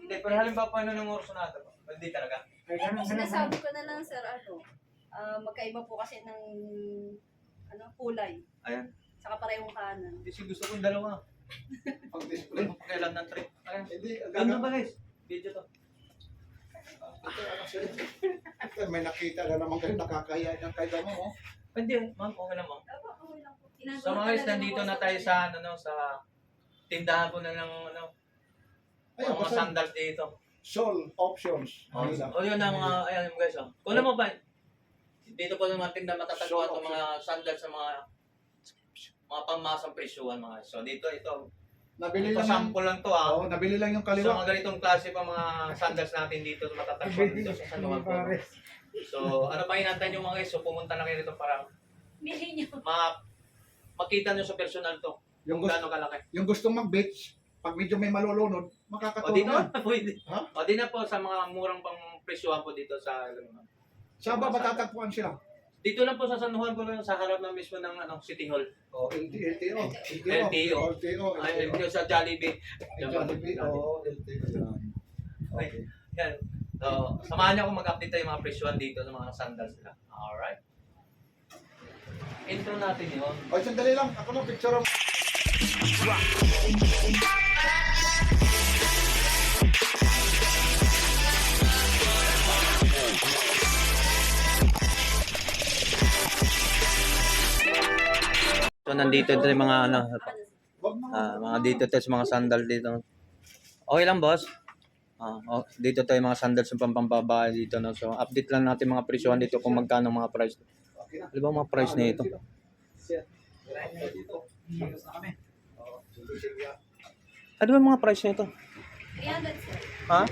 Hindi, pero halimbawa paano ng oras na ito? Hindi talaga. Ay, Eh, ganun, ganun, sinasabi ko na lang, sir, ano, ah, magkaiba po kasi ng ano, kulay. Ayan. Saka parehong kanan. Hindi si gusto ko yung dalawa. Pag-display. Wala pa kailan ng trip. Ayan. Hindi, Ganda ba guys? Video to. Ito, ano, may nakita ka naman kayo, nakakaya ng kaya mo, oh. Hindi, ma'am, okay lang ma'am. Opo, okay lang po. Ginagawa So mga guys, talaga nandito na tayo sa ano no, sa tindahan po na ng ano, Ayun, mga basta sandals dito. Sol options. Oh, Ayun lang. oh yun ang mga, ayan guys, oh. Kung alam mo ba, dito po ng mga tindahan matatagpuan itong mga sandals sa mga mga pangmasang presyuhan mga. So dito, ito. Nabili Ito lang, yung- sample lang to ah. Oo, nabili lang yung So kaliwa. mga ganitong klase pa mga sandals natin dito matatagpuan dito sa San Juan po. So ano pa hinantay nyo mga guys? So pumunta na kayo dito para Mili niyo. ma makita nyo sa personal to Yung kung gusto, gaano kalaki. yung gustong mag-beach, pag medyo may malulunod, O makakatulong yan. na pwede. Ha? O di na po sa mga murang pang presyuhan po dito sa ano, Saan ba matatagpuan sila? Dito lang po sa San Juan po lang sa harap na mismo ng ano, City Hall. Oh, LTO. LTO. LTO. Ay, dito sa Jollibee. Jollibee. Oo, LTO. Yan. Okay. Yan. So, samahan niyo ako mag-update tayo yung mga presyuhan dito sa mga sandals nila. Alright. Intro natin yun. O, sandali lang. Ako lang, picture mo. Nandito ito yung mga ano, ah, mga dito tayo sa mga sandal dito. Okay lang, boss. Ah, oh, dito tayo mga sandals yung pampambabae dito. No? So, update lang natin mga presyuhan dito kung magkano mga price. Ano ba mga price na ito? Ano ba mga price na ito? 300, sir. Ha?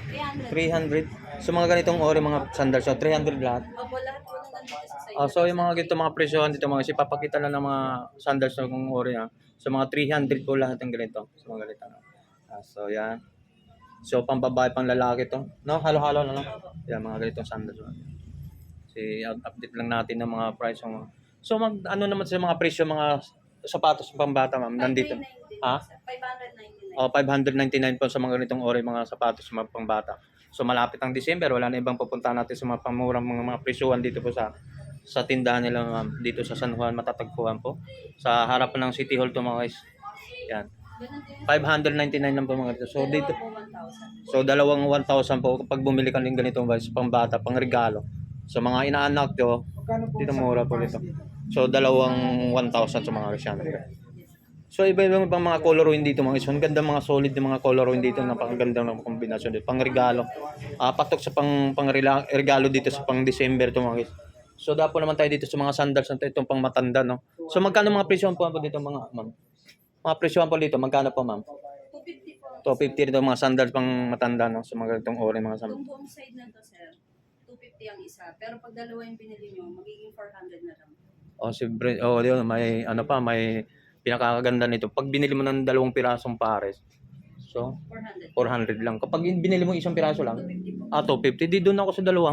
300. 300. So mga ganitong ori mga sandals, so 300 lahat. Opo, lahat na. Ah, so yung mga ganito mga presyohan dito mga kasi papakita lang ng mga sandals na kung ori ha. So mga 300 po lahat ng ganito. So mga ganito. no? Ah, so yan. So pambabae pang lalaki to. No, halo-halo na lang. Yan mga ganitong sandals. Si update lang natin ng mga price ng mga. So mag ano naman sa mga presyo mga sapatos ng pambata ma'am nandito. 599 Ha? sir. 599. Oh, 599 po sa mga ganitong ori mga sapatos mga pangbata. So malapit ang December, wala na ibang pupuntahan natin sa mga pamurang mga, mga presyuhan dito po sa sa tindahan nila ma'am, dito sa San Juan matatagpuan po. Sa harapan ng City Hall to mga guys. Yan. Ganun din. 599 lang po mga dito. So dito Dalawa po 1,000. So dalawang 1,000 po kapag bumili ka ng ganitong guys, pambata, pang regalo. So mga inaanak po Dito sa mura po dito. so dalawang 1,000 sa mga Asian. So iba-ibang pang mga colorway dito mga guys. Ang ganda mga solid yung mga colorway dito, napakaganda ng kombinasyon dito. Pang regalo. Ah, patok sa pang, pang regalo dito sa pang December to mga guys. So dapo naman tayo dito sa mga sandals na to, itong pang matanda no. So magkano mga presyon po po dito mga ma'am? Mga presyon po dito, magkano po ma'am? 250 po. 250 dito mga sandals pang matanda no, sa mga ganitong ori mga sandals. Itong buong side na to, sir, 250 ang isa. Pero pag dalawa yung binili nyo, magiging 400 na lang. Oh, si Bre, oh, yun, may ano pa, may pinakakaganda nito. Pag binili mo ng dalawang pirasong pares, so 400. 400 lang. Kapag binili mo isang piraso lang, 250 po. ah, 250, di doon ako sa dalawa.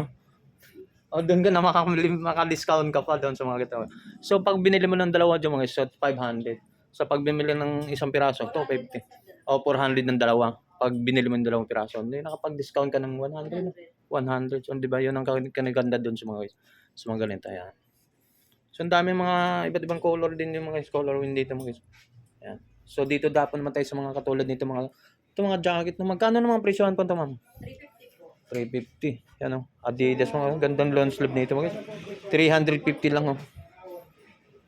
Oh, doon ka na maka-discount ka pa doon sa mga gito. So, pag binili mo ng dalawa dyan mga so 500. So, pag binili ng isang piraso, 250. O, 400 ng dalawa. Pag binili mo ng dalawang piraso, hindi nakapag-discount ka ng 100. 100. So, di ba, yun ang kanaganda doon sa mga sa mga ganito. Ayan. So, ang daming mga iba't ibang color din yung mga color win dito mga guys. Ayan. So, dito dapat naman tayo sa mga katulad nito mga ito mga jacket na magkano naman presyohan po ito ma'am? 350 po. 350. Yan oh. Adidas mga gandang long sleeve nito mga guys. 350 lang oh.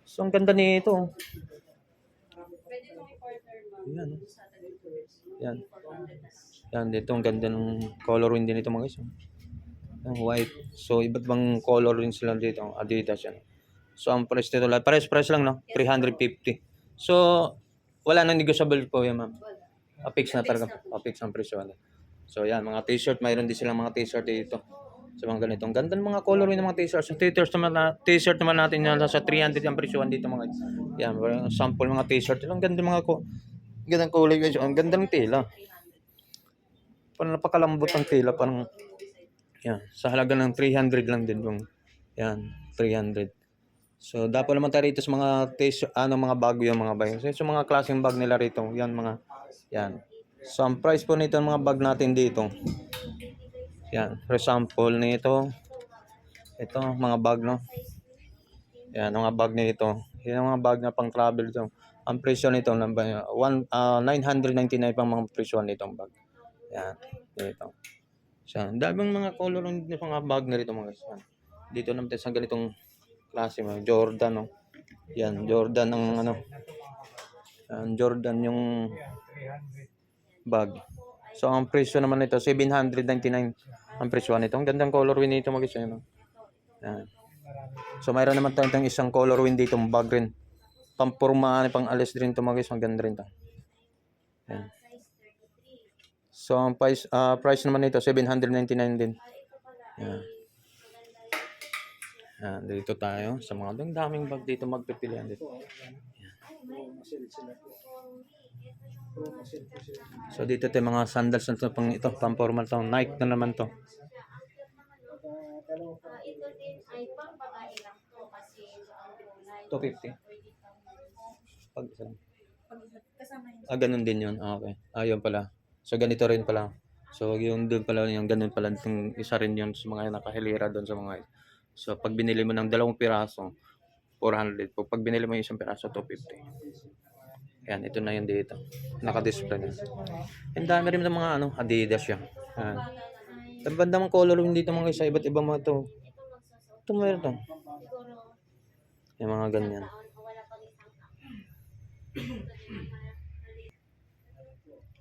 So, ang ganda nito oh. Yan, oh. Yan. 400 na. Yan, dito ang ganda ng color rin din ito mga guys. oh. Ang white. So, iba't bang color rin sila dito. Adidas yan. So, ang price nito lahat. Pares-pares lang, no? 350. So, wala nang negotiable po yan, ma'am. Wala. A-fix na talaga. A-fix ang presyo. ano. So, yan. Mga t-shirt. Mayroon din silang mga t-shirt dito. So, mga ganito. Ang ganda ng mga color ng mga t-shirt. Yung t-shirt naman, na, t-shirt naman natin yan. Sa 300 ang presyohan dito mga. Yan. Sample mga t-shirt. Ang ganda mga ko. Gandang kulay guys. Ang ganda ng tela. 300. Parang napakalambot ang tela. Parang, yan. Sa halaga ng 300 lang din yung, yan, 300. So, dapat naman tayo rito sa mga t ano, mga bago yung mga bag. So, sa mga klaseng bag nila rito, yan, mga, yan. So, ang price po nito mga bag natin dito. Yan. For example, nito. Ito, mga bag, no? Yan, mga bag nito. Yan mga bag na pang travel to. Ang presyo nito, namba- one, ah, 999 pang mga presyo nitong bag. Yan, dito. So, daming mga color ng mga bag na rito mga guys. Dito naman tayo sa ganitong klase, mga Jordan, no? Yan, Jordan ang ano. Yan, Jordan yung bag. So, ang presyo naman nito, 799 ang presyo nito. Ang gandang colorway nito mga guys. Yan. So, mayroon naman tayong isang colorway dito, bag rin. Pampurmaan, pang alis din ito guys. Ang ganda rin to. Yan. So, ang price, ah, price naman nito, 799 din. Yan. Yan, dito tayo sa mga daming bag dito magpipilian dito. So dito tayo mga sandals na pang ito, pang formal to. Nike na naman to. Ah, ito din ay babae lang to kasi ang kulay. 250. Pag isa kasama yun. Ah, ganun din yun. Ah, okay. Ah, yun pala. So, ganito rin pala. So, yung doon pala, yung ganun pala, yung isa rin yun sa mga nakahilira doon sa mga So, pag binili mo ng dalawang piraso, 400. Pag pag binili mo yung isang piraso, 250. Yan, ito na yun dito. Naka-display na. Ang dami rin ng mga ano, Adidas yan. Yan. Ang banda mga color yung dito mga isa, iba't ibang mga to. Ito meron to. Yung mga ganyan.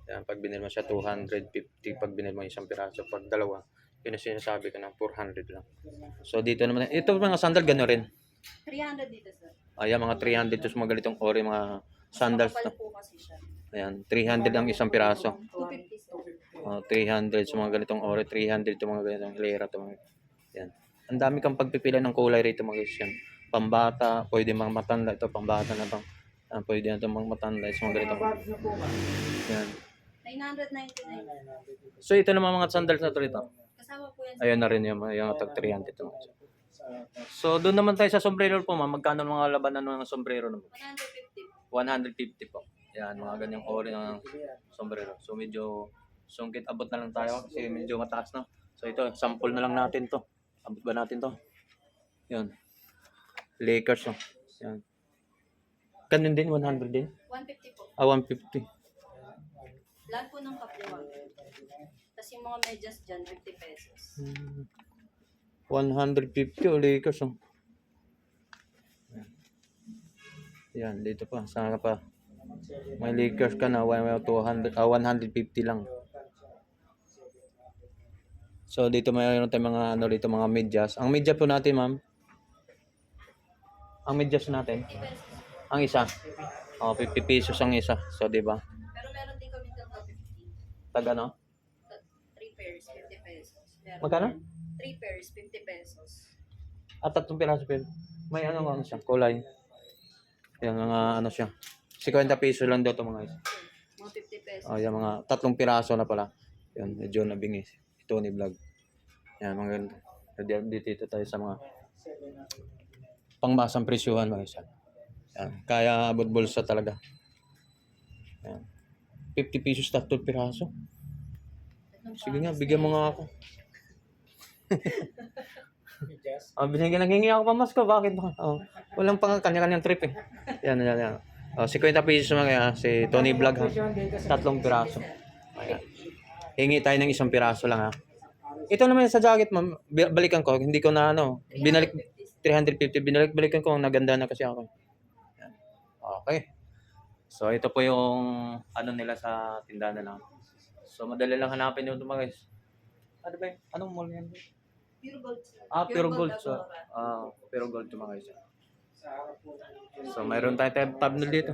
Yan, pag binili mo siya 250, pag binili mo isang piraso, pag dalawa, yun ang sinasabi ko ng 400 lang. So dito naman, ito mga sandal gano'n rin. 300 dito, sir. Ayan, mga 300 to sa mga ganitong ori, mga sandals Makapal po kasi siya. Ayan, 300 ang isang piraso. 250, sir. Uh, 300 sa mga ganitong ori, 300 to mga ganitong hilera to mga. Yan. Ang dami kang pagpipila ng kulay rito mga guys. Pambata, pwede mga matanda ito, pambata na to. Ah, pwede na ito mga matanda sa mga ganitong. Yan. 999. So ito naman mga sandals na to rito. Kasama po yan. Ayun na rin yung, yung tag 300 to. mga. So doon naman tayo sa sombrero po ma'am. Magkano mga labanan ng sombrero naman? 150. 150 po. Yan, mga ganyang ori ng sombrero. So medyo sungkit abot na lang tayo kasi medyo mataas na. So ito, sample na lang natin to. Abot ba natin to? Yan. Lakers oh. Yan. Ganun din, 100 din. 150 po. Ah, 150. Lahat po ng kapluwag. Tapos yung mga medyas dyan, 50 pesos. Hmm. 150 o Lakers oh. Yan. Dito pa. Saan ka pa? May Lakers ka na, wa- 200, ah, 150 lang. So dito mayroon tayong mga ano dito mga medyas. Ang medyas po natin, ma'am. Ang medyas natin, 50 pesos. ang isa. Oh, 50 pesos ang isa. So, di ba? Pero meron din kami dito 50. Tag ano? 3 pairs, 50 pesos. Magkano? 3 pairs, 50 pesos. At tatlong piraso pero may ano ano siya, kulay. Yan mga ano siya. 50 pesos lang daw to mga isa. Mga 50 pesos. Oh, yung mga tatlong piraso na pala. Yan, medyo nabingis. Ito ni vlog. Yan, mga ganito. Dito, dito tayo sa mga pangmasang presyuhan mga isa. Yan, kaya abot bulsa talaga. Yan. 50 pesos tatlong piraso. Sige nga, bigyan mo nga ako. Ah, binigyan lang hingi ako pamasko. Bakit ba? Oh, walang pang kanya-kanyang trip eh. Yan, yan, yan. Oh, 50 pesos mga yan. Si Tony Vlog ha. Tatlong piraso. Ayan. Hingi tayo ng isang piraso lang ha. Ito naman sa jacket, ma'am. Balikan ko. Hindi ko na ano. Binalik 350. Binalik-balikan ko. Naganda na kasi ako. Yan. Okay. So, ito po yung ano nila sa tindahan na So, madali lang hanapin yung mga guys. Ano ba yun? Anong mall yan? Pure gold. sir. Ah, pure gold. Agora. ah, pure gold to mga guys. So, mayroon tayo tab tab dito.